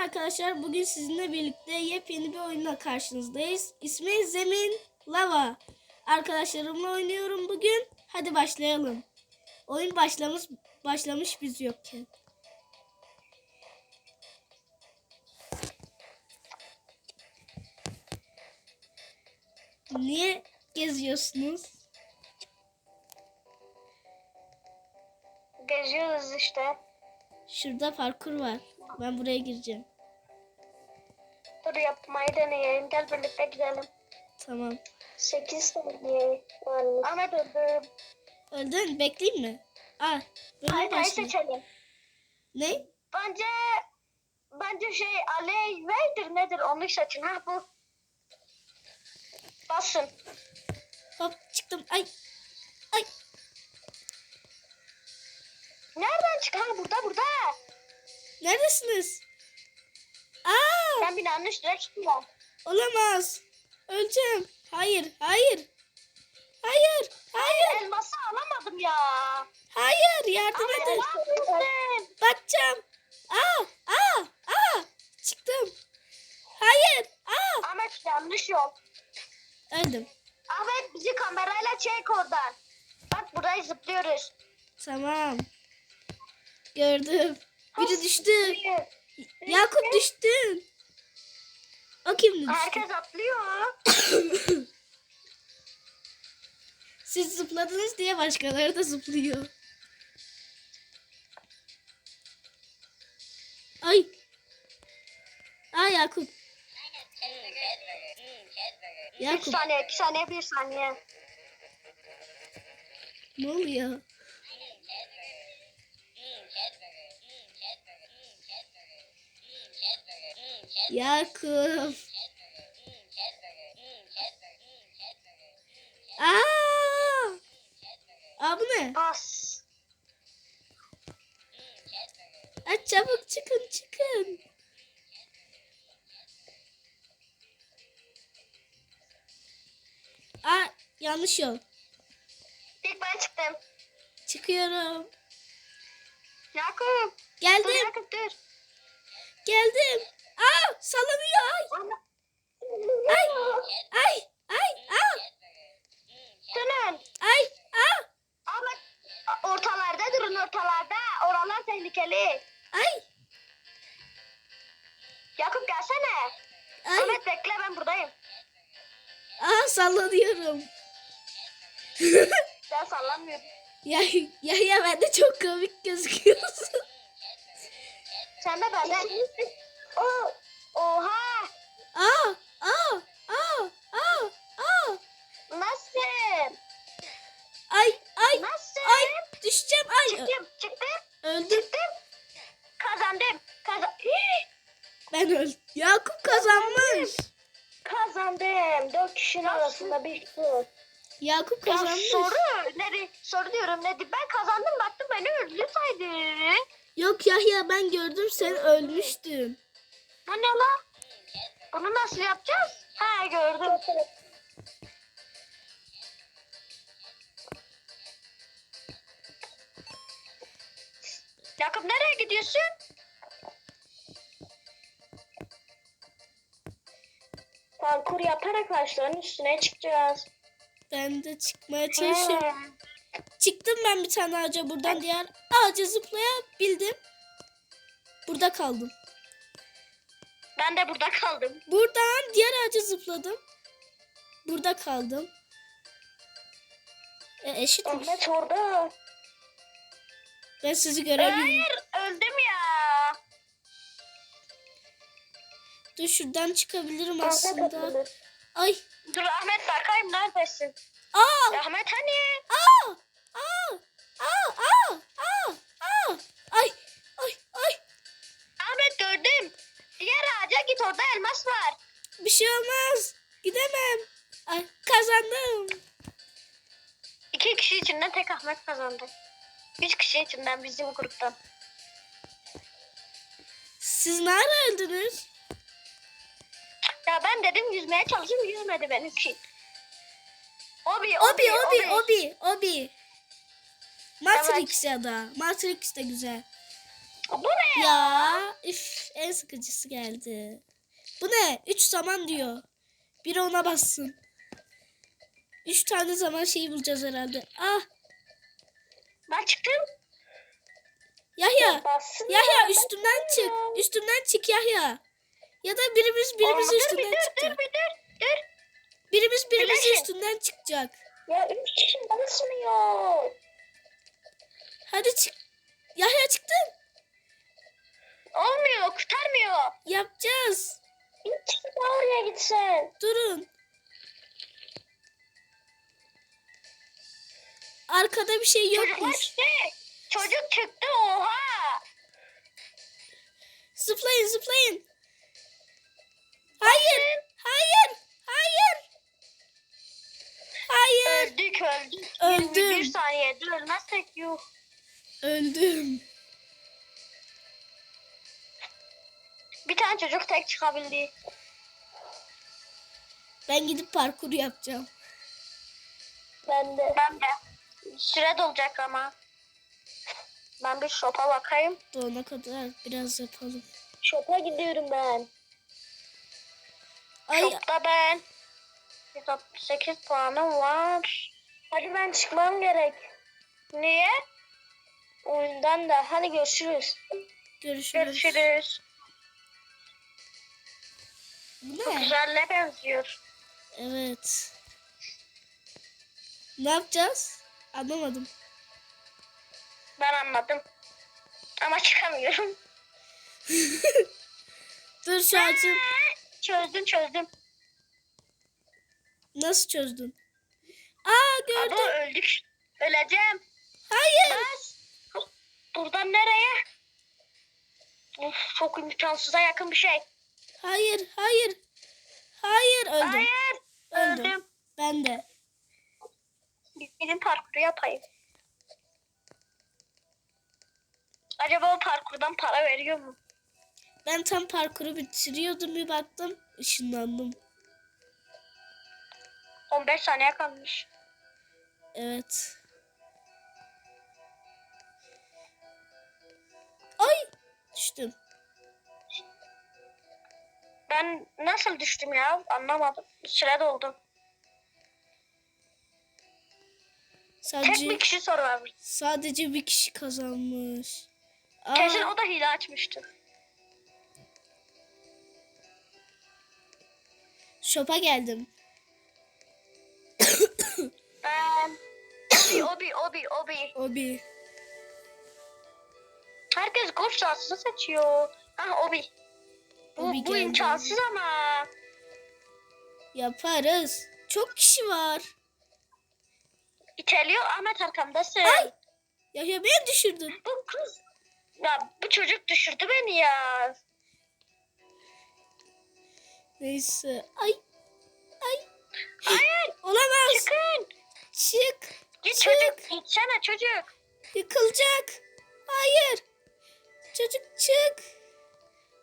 arkadaşlar. Bugün sizinle birlikte yepyeni bir oyunla karşınızdayız. İsmi Zemin Lava. Arkadaşlarımla oynuyorum bugün. Hadi başlayalım. Oyun başlamış başlamış biz yokken. Niye geziyorsunuz? Geziyoruz işte. Şurada parkur var. Ben buraya gireceğim. Dur yapmayı deneyelim. Gel birlikte gidelim. Tamam. 8 saniye var. Ahmet öldüm. Öldün. Bekleyeyim mi? Aa, böyle hayır başla. seçelim. Ne? Bence bence şey aley nedir nedir onu seçin. Ha bu. Basın. Hop çıktım. Ay. Ay. Nereden çık? Ha burada burada. Neredesiniz? Aa, Ben binanın üstüne çıktım. ya. olamaz. Öleceğim. Hayır, hayır. Hayır, hayır, Elması alamadım ya. hayır. Yardım Ahmet edin. Batacağım. Aa, aa, aa. Çıktım. Hayır. Aa. Ahmet yanlış yol. Öldüm. Ahmet bizi kamerayla çek oradan. Bak burayı zıplıyoruz. Tamam. Gördüm. Biri düştü. Zıplıyor. Yakup düştün. O kimdi düştü? Herkes atlıyor. Siz zıpladınız diye başkaları da zıplıyor. Ay. Ay Yakup. Yakup saniye, iki saniye, bir saniye. ne oluyor? Yakup. Aa! Aa bu ne? Bas. Ay çabuk çıkın çıkın. Aa yanlış yol. İlk ben çıktım. Çıkıyorum. Yakup. Dur Geldim. Yakup dur. Geldim. Aa sallanıyor. Ay. Ay. Ay. Ay. Aa. Dönün. Ay. Aa. Ahmet ortalarda durun ortalarda. Oralar tehlikeli. Ay. Yakup gelsene. Ay. Ahmet bekle ben buradayım. Aa sallanıyorum. Ben sallanmıyorum. ya ya ya ben de çok komik gözüküyorsun. Sen de benden. Oh, arasında bir tur. Yakup Ya kazanmış. soru ne soru diyorum ne ben kazandım baktım beni öldü saydı. Yok Yahya ben gördüm sen ölmüştün. Bu ne lan? Bunu nasıl yapacağız? Ha gördüm. Yakup nereye gidiyorsun? Parkur yaparak ağaçların üstüne çıkacağız. Ben de çıkmaya çalışıyorum. Çıktım ben bir tane ağaca buradan diğer ağaca zıplayabildim. Burada kaldım. Ben de burada kaldım. Buradan diğer ağaca zıpladım. Burada kaldım. E, eşitmiş. Ahmet orada. Ben sizi görebilirim. Hayır öldüm ya. Dur şuradan çıkabilirim aslında. Ay. Dur Ahmet bakayım neredesin? Aa! Ahmet hani? Aa! Aa! Aa! Aa! Aa! Aa! Ay! Ay! Ay! Ahmet gördüm. Diğer ağaca git orada elmas var. Bir şey olmaz. Gidemem. Ay, kazandım. İki kişi içinden tek Ahmet kazandı. Üç kişi içinden bizim gruptan. Siz nerede öldünüz? Ya ben dedim yüzmeye çalışayım yüzmedi benimki. Obi, Obi, Obi, Obi, Obi. Matrix ya da. Matrix de güzel. Bu ne ya? Ya üf, en sıkıcısı geldi. Bu ne? Üç zaman diyor. Biri ona bassın. Üç tane zaman şeyi bulacağız herhalde. Ah Ben çıktım. Yahya. Yahya ya, üstümden çık. Üstümden çık Yahya. Ya da birimiz birimiz Aa, dur üstünden dur, dur çıkacak. bir dur. Dur. Birimiz birimiz Birleşin. üstünden çıkacak. Ya üç kişi basmıyor. Hadi çık. Yahya çıktın. Olmuyor, kurtarmıyor. Yapacağız. Bir kişi daha oraya gitsen. Durun. Arkada bir şey Çocuklar yokmuş. çıktı. Çocuk çıktı oha. Zıplayın zıplayın. Hayır. Hayır. Hayır. Hayır. Öldük öldük. Öldüm. 21 saniyede ölmezsek yuh. Öldüm. Bir tane çocuk tek çıkabildi. Ben gidip parkur yapacağım. Ben de. Ben de. Süre dolacak ama. Ben bir shop'a bakayım. Doğana kadar biraz yapalım. Shop'a gidiyorum ben. Ay Shop'ta ben. 168 puanım var. Hadi ben çıkmam gerek. Niye? Oyundan da. Hadi görüşürüz. görüşürüz. Görüşürüz. Bu Çok ne? güzelle benziyor. Evet. Ne yapacağız? Anlamadım. Ben anladım. Ama çıkamıyorum. Dur şu ağacın. Çözdüm çözdüm. Nasıl çözdün? Aa gördüm. Ama öldük. Öleceğim. Hayır. Bas. Buradan nereye? Of, çok imkansıza yakın bir şey. Hayır. Hayır. Hayır öldüm. Hayır. Öldüm. Öldüm. Ben de. Gidin parkuru yapayım. Acaba o parkurdan para veriyor mu? Ben tam parkuru bitiriyordum bir baktım. ışınlandım. 15 saniye kalmış. Evet. Ay düştüm. Ben nasıl düştüm ya? Anlamadım. Süre doldu. Tek Sadece bir kişi soru vermiş. sadece bir kişi kazanmış. Aa, Kesin o da hile açmıştır. Shop'a geldim. Obi, obi, obi, obi. Obi. Herkes golf sahasını seçiyor. Ah obi. Bu, Obi bu geldi. imkansız ama. Yaparız. Çok kişi var. İteliyor Ahmet arkamdasın. Ay! Ya ya beni düşürdün. Bu kız. Ya bu çocuk düşürdü beni ya. Neyse. Ay. Ay. Hayır. Olamaz. Çıkın. Çık. Git Çık. çocuk. Gitsene çocuk. Yıkılacak. Hayır. Çocuk çık.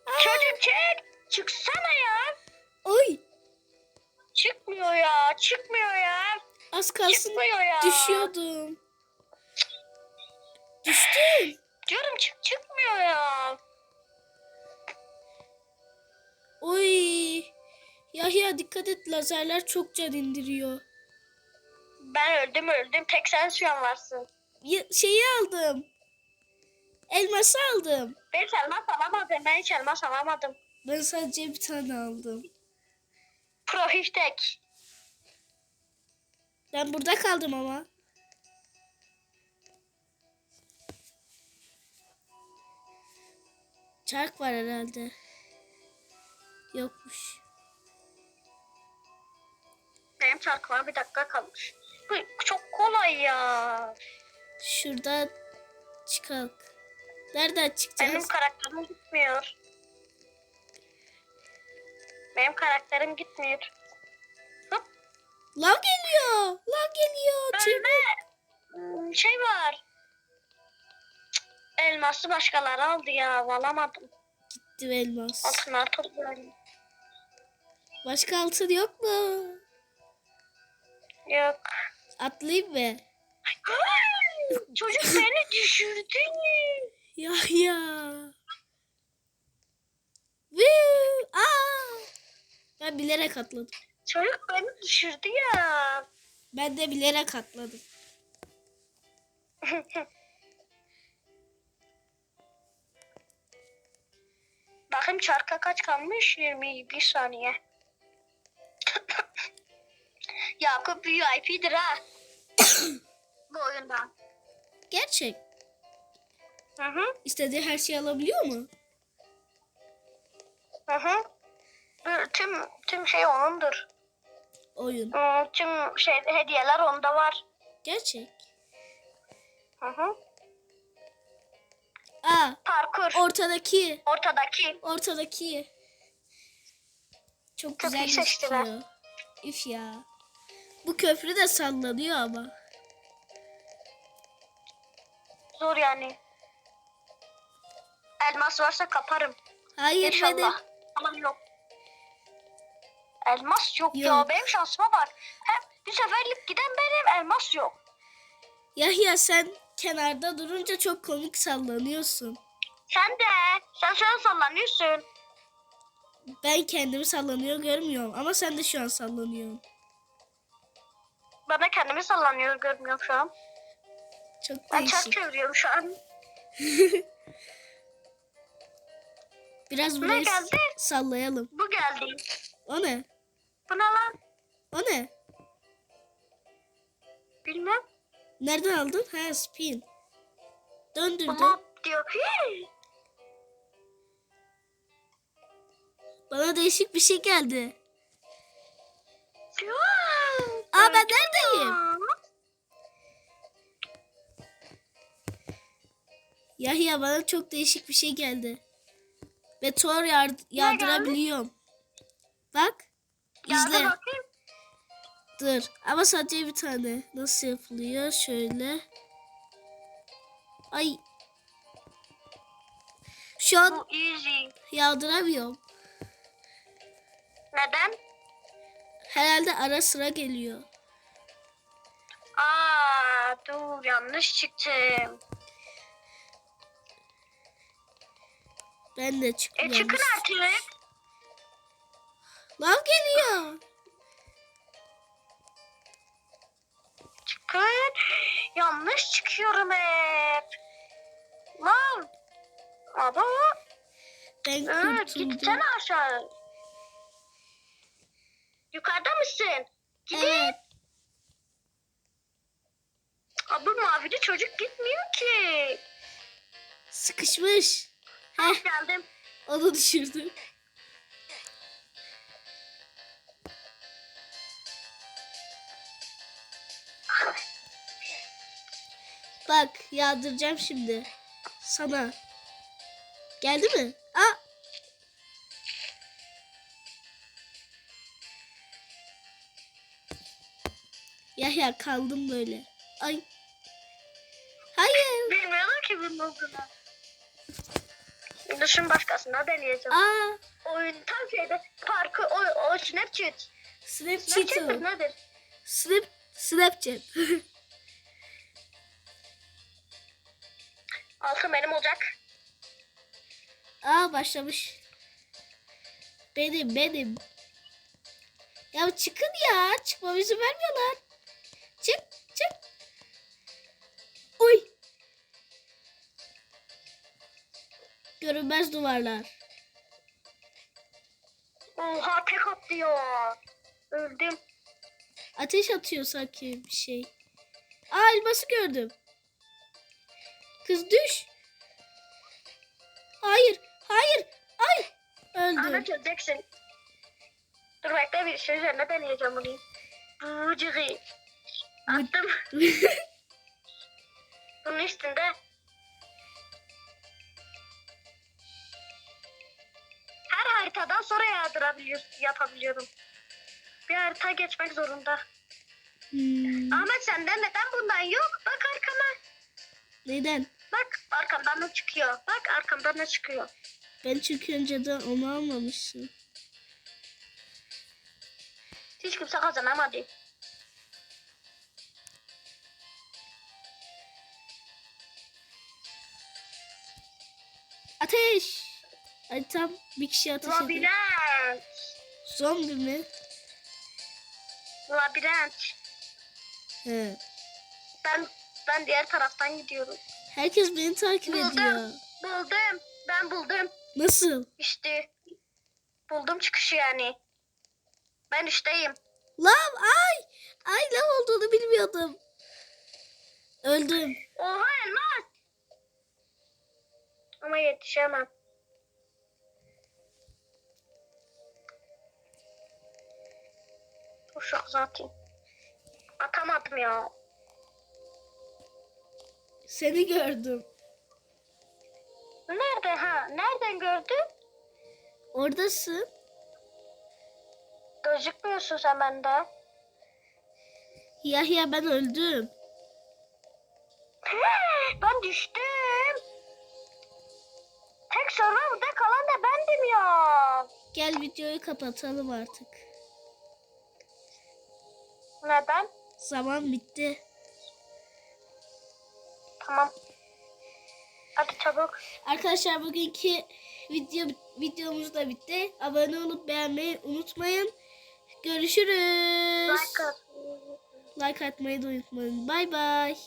Aa, Çocuk çık. Çıksana ya. Oy. Çıkmıyor ya. Çıkmıyor ya. Az kalsın Çıkmıyor ya. düşüyordum. Düştüm. Diyorum çık çıkmıyor ya. Yahya dikkat et lazerler çok can indiriyor. Ben öldüm öldüm. Tek sen şu an varsın. Ya- şeyi aldım. Elması aldım. Ben hiç elmas alamadım. Ben hiç elmas alamadım. Ben sadece bir tane aldım. Pro hiç tek. Ben burada kaldım ama. Çark var herhalde. Yokmuş. Benim çarkıma bir dakika kalmış. Bu çok kolay ya. Şurada çıkalım. Nereden çıkacağız? Benim karakterim gitmiyor. Benim karakterim gitmiyor. Hop. Lav geliyor. Lav geliyor. Önüme hmm, şey var. Elması başkaları aldı ya. Alamadım. Gitti elmas. Altınlar topluyorum. Başka altın yok mu? Yok. Atlayayım mı? Çocuk beni düşürdü. Ya ya. Woo! Aa! Ben bilerek atladım. Çocuk beni düşürdü ya. Ben de bilerek atladım. Bakayım çarka kaç kalmış? 21 saniye. Yakup VIP'dir ha. Bu oyunda. Gerçek. Hı hı. İstediği her şeyi alabiliyor mu? Hı hı. Tüm tüm şey onundur. Oyun. Hmm, Tüm şey hediyeler onda var. Gerçek. Hı hı. Aa, Parkur. ortadaki. Ortadaki. Ortadaki. Çok Çok güzel iyi seçtiler. Üf ya. Bu köprü de sallanıyor ama. Zor yani. Elmas varsa kaparım. Hayır benim. İnşallah. Ama yok. Elmas yok, ya. Yok. Benim şansıma bak. Hep bir seferlik giden benim elmas yok. Yahya sen kenarda durunca çok komik sallanıyorsun. Sen de. Sen şu an sallanıyorsun. Ben kendimi sallanıyor görmüyorum ama sen de şu an sallanıyorsun. De kendimi sallanıyor görmüyorum şu an. Çok Ben çark değişik. çeviriyorum şu an. Biraz Ne burayı geldi? sallayalım. Bu geldi. O ne? Bu ne lan? O ne? Bilmem. Nereden aldın? Ha spin. Bu Döndürdüm. mob diyor. Hii. Bana değişik bir şey geldi. Wow. Aa ben neredeyim? Yahya bana çok değişik bir şey geldi. Ve Thor yard- yardırabiliyorum. Bak. İzle. Dur. Ama sadece bir tane. Nasıl yapılıyor? Şöyle. Ay. Şu an yağdıramıyorum. Neden? Herhalde ara sıra geliyor. Aa dur yanlış çıktım. Ben de çık. E çıkın artık. Lav geliyor. Çıkın. Yanlış çıkıyorum hep. Lan. Ama Ben evet, kurtuldum. gitsene aşağı. Yukarıda mısın? Gidin. Evet. Abi mavili çocuk gitmiyor ki. Sıkışmış. Heh, Geldim. onu düşürdüm. Bak yağdıracağım şimdi. Sana. Geldi mi? Aa. Yahya kaldım böyle. Ay. Hayır. Bilmiyorum ki bunun olduğunu. Düşün başkasına deneyeceğim. Aa. Oyun tam şeyde parkı o, o Snapchat. Snapchat. Snapchat o. nedir? Snap, Snapchat. Altın benim olacak. Aa başlamış. Benim benim. Ya çıkın ya. Çıkmamı izin vermiyorlar. Çık çık. Uy. Görünmez duvarlar. Oha tek atlıyor. Öldüm. Ateş atıyor sanki bir şey. Aa elması gördüm. Kız düş. Hayır. Hayır. Ay. Öldüm. Ahmet öleceksin. Dur bekle bir şey üzerine deneyeceğim bunu. Bucuri. Attım. Bunun üstünde. Her haritadan sonra yağdırabiliyor, yapabiliyorum. Bir harita geçmek zorunda. Hmm, Ahmet senden neden bundan yok? Bak arkama. Neden? Bak arkamdan ne çıkıyor? Bak arkamdan ne çıkıyor? Ben çünkü önceden onu almamıştım. Hiç kimse kazanamadı. Ateş. Ay tam bir kişi ateş ediyor. Labirent. Zombi mi? Labirent. He. Ben ben diğer taraftan gidiyorum. Herkes beni takip ediyor. Buldum. Buldum. Ben buldum. Nasıl? İşte. Buldum çıkışı yani. Ben üstteyim. Lav ay. Ay lav olduğunu bilmiyordum. Öldüm. Oha lan. Ama yetişemem. Uşak zaten. Atamadım ya. Seni gördüm. Nerede ha? Nereden gördün? Oradasın. Gözükmüyorsun sen bende. Yahya ben öldüm. ben düştüm. Tek serverda kalan da bendim ya. Gel videoyu kapatalım artık. Neden? Zaman bitti. Tamam. Hadi çabuk. Arkadaşlar bugünkü video videomuz da bitti. Abone olup beğenmeyi unutmayın. Görüşürüz. Like at. Like atmayı da unutmayın. Bay bay.